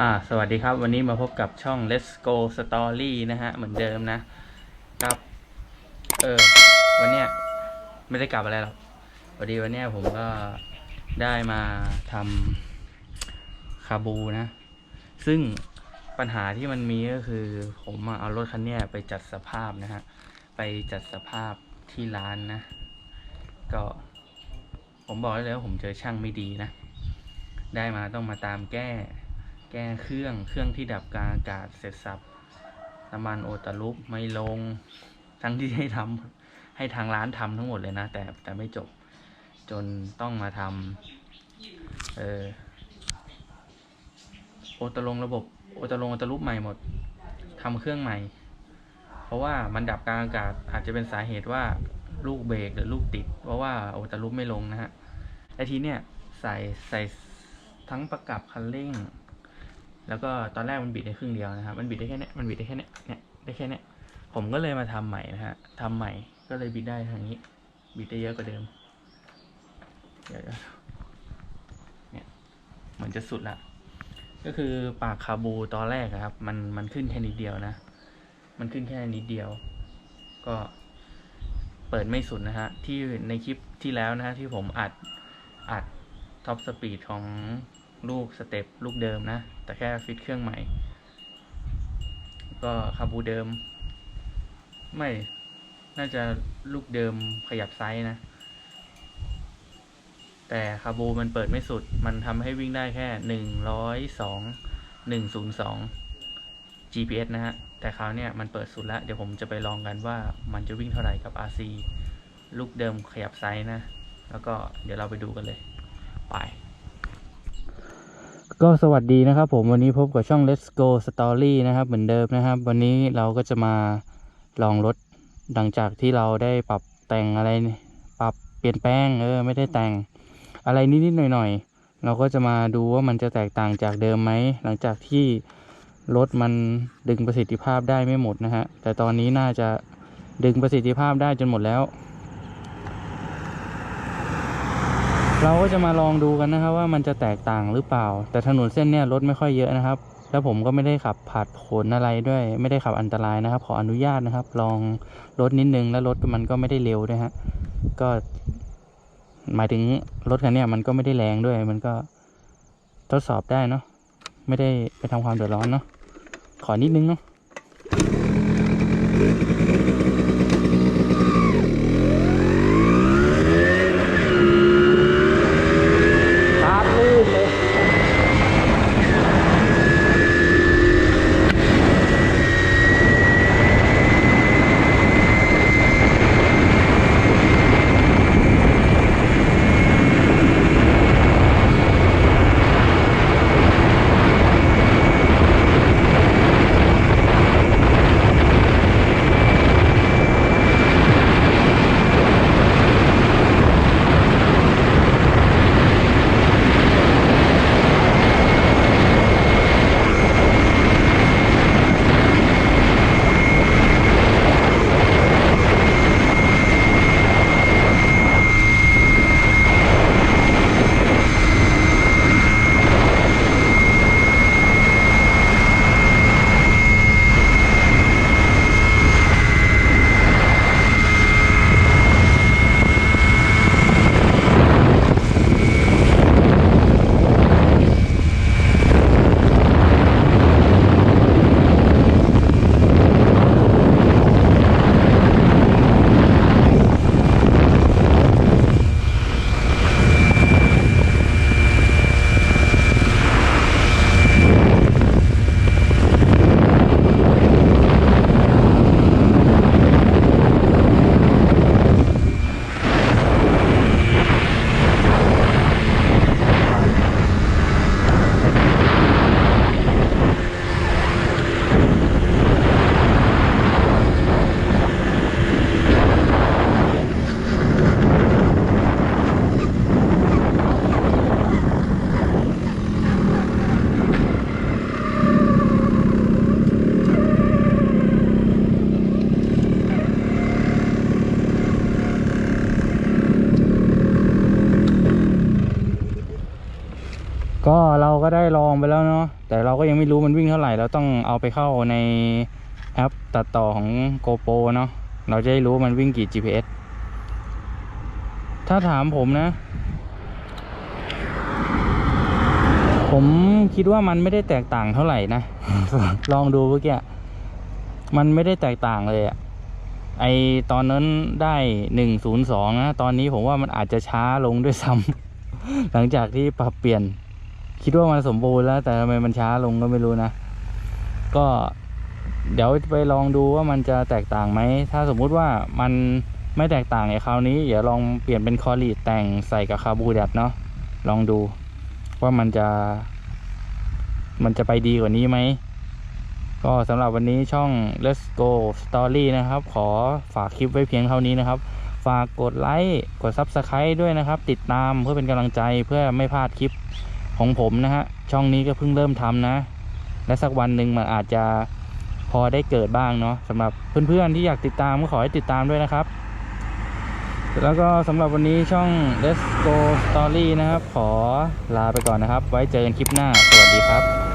อ่าสวัสดีครับวันนี้มาพบกับช่อง Let's Go Story นะฮะ เหมือนเดิมนะกับเออวันเนี้ยไม่ได้กลับอะไรหรอกพอดีวันเนี้ยผมก็ได้มาทำคาบูนะ ซึ่งปัญหาที่มันมีก็คือ ผมเอารถคันเนี้ยไปจัดสภาพนะฮะ ไปจัดสภาพที่ร้านนะ ก็ผมบอกได้เลยว่าผมเจอช่างไม่ดีนะ ได้มาต้องมาตามแก้ แก้เครื่อง เครื่องที่ดับกลางอากาศเสร็จสับน้ำมันโอตาลุปไม่ลง ทั้งที่ให้ทำให้ทางร้านทำทั้งหมดเลยนะ แต่แต่ไม่จบ จนต้องมาทำเออโอตาลงระบบโอตาลงโอตาลุปใหม่หมดทำเครื่องใหม่ เพราะว่ามันดับกลางอากาศอาจจะเป็นสาเหตุว่าลูกเบรกหรือลูกติด เพราะว่าโอตาลุปไม่ลงนะฮะและทีเนี้ยใส่ใส่ทั้งประกับคันเร่ง แล้วก็ตอนแรกมันบิดได้ครึ่งเดียวนะครับ มันบิดได้แค่นี้มันบิดได้แค่นี้เนี่ยได้แค่นี้ผมก็เลยมาทำใหม่นะฮะทำใหม่ก็เลยบิดได้ทางนี้ บิดได้เยอะกว่าเดิมเดี๋ยวเนี่ยเหมือนจะสุดละก็คือปากคาบูตอนแรกครับ มันมันขึ้นแค่นิดเดียวนะ มันขึ้นแค่นิดเดียว ก็เปิดไม่สุดนะฮะที่ในคลิปที่แล้วนะฮะที่ผมอัดอัดท็อปสปีดของ ลูกสเต็ปลูกเดิมนะ แต่แค่ฟิตเครื่องใหม่ ก็คาบูเดิม ไม่น่าจะลูกเดิมขยับไซส์นะ แต่คาบูมันเปิดไม่สุด มันทำให้วิ่งได้แค่หนึ่งร้อยสองหนึ่งศูนย์สอง GPS นะฮะ แต่คราวเนี้ยมันเปิดสุดแล้ว เดี๋ยวผมจะไปลองกันว่ามันจะวิ่งเท่าไหร่กับ RC ลูกเดิมขยับไซส์นะ แล้วก็เดี๋ยวเราไปดูกันเลย ไป ก็สวัสดีนะครับผมวันนี้พบกับช่อง Let's Go Story นะครับ เหมือนเดิมนะครับ วันนี้เราก็จะมาลองรถหลังจากที่เราได้ปรับแต่งอะไร ปรับเปลี่ยนแปลงเออไม่ได้แต่งอะไรนิดๆหน่อยๆ เราก็จะมาดูว่ามันจะแตกต่างจากเดิมไหมหลังจากที่รถมันดึงประสิทธิภาพได้ไม่หมดนะฮะแต่ตอนนี้น่าจะดึงประสิทธิภาพได้จนหมดแล้ว เราก็จะมาลองดูกันนะครับว่ามันจะแตกต่างหรือเปล่า แต่ถนนเส้นเนี้ยรถไม่ค่อยเยอะนะครับ แล้วผมก็ไม่ได้ขับผาดโผนอะไรด้วย ไม่ได้ขับอันตรายนะครับ ขออนุญาตนะครับ ลองรถนิดนึงแล้วรถมันก็ไม่ได้เร็วด้วยฮะก็ หมายถึงรถคันนี้มันก็ไม่ได้แรงด้วย มันก็ทดสอบได้เนาะไม่ได้ไปทำความเดือดร้อนเนาะขอนิดนึงเนาะ ก็ได้ลองไปแล้วเนาะแต่เราก็ยังไม่รู้มันวิ่งเท่าไหร่ เราต้องเอาไปเข้าในแอปตัดต่อของ GoPro เนาะเราจะได้รู้มันวิ่งกี่ GPS ถ้าถามผมนะ ผมคิดว่ามันไม่ได้แตกต่างเท่าไหร่นะ ลองดูเมื่อกี้มันไม่ได้แตกต่างเลยอะไอตอนนั้นได้หนึ่งศูนย์สองนะ ตอนนี้ผมว่ามันอาจจะช้าลงด้วยซ้ำหลังจากที่ปรับเปลี่ยน คิดว่ามันสมบูรณ์แล้ว แต่ทำไมมันช้าลงก็ไม่รู้นะ ก็เดี๋ยวไปลองดูว่ามันจะแตกต่างไหม ถ้าสมมุติว่ามันไม่แตกต่างในคราวนี้ เดี๋ยวลองเปลี่ยนเป็นคอรีดแต่งใส่กับคาบูแดดเนาะ ลองดูว่ามันจะ มันจะไปดีกว่านี้ไหม ก็สำหรับวันนี้ช่อง Let's Go Story นะครับ ขอฝากคลิปไว้เพียงเท่านี้นะครับ ฝากกดไลค์ กด Subscribe ด้วยนะครับ ติดตามเพื่อเป็นกำลังใจเพื่อไม่พลาดคลิป ของผมนะฮะช่องนี้ก็เพิ่งเริ่มทำนะ และสักวันหนึ่งมันอาจจะพอได้เกิดบ้างเนาะสำหรับเพื่อนๆที่อยากติดตามก็ขอให้ติดตามด้วยนะครับ แล้วก็สำหรับวันนี้ช่อง Let's Go Story นะครับ ขอลาไปก่อนนะครับ ไว้เจอกันคลิปหน้า สวัสดีครับ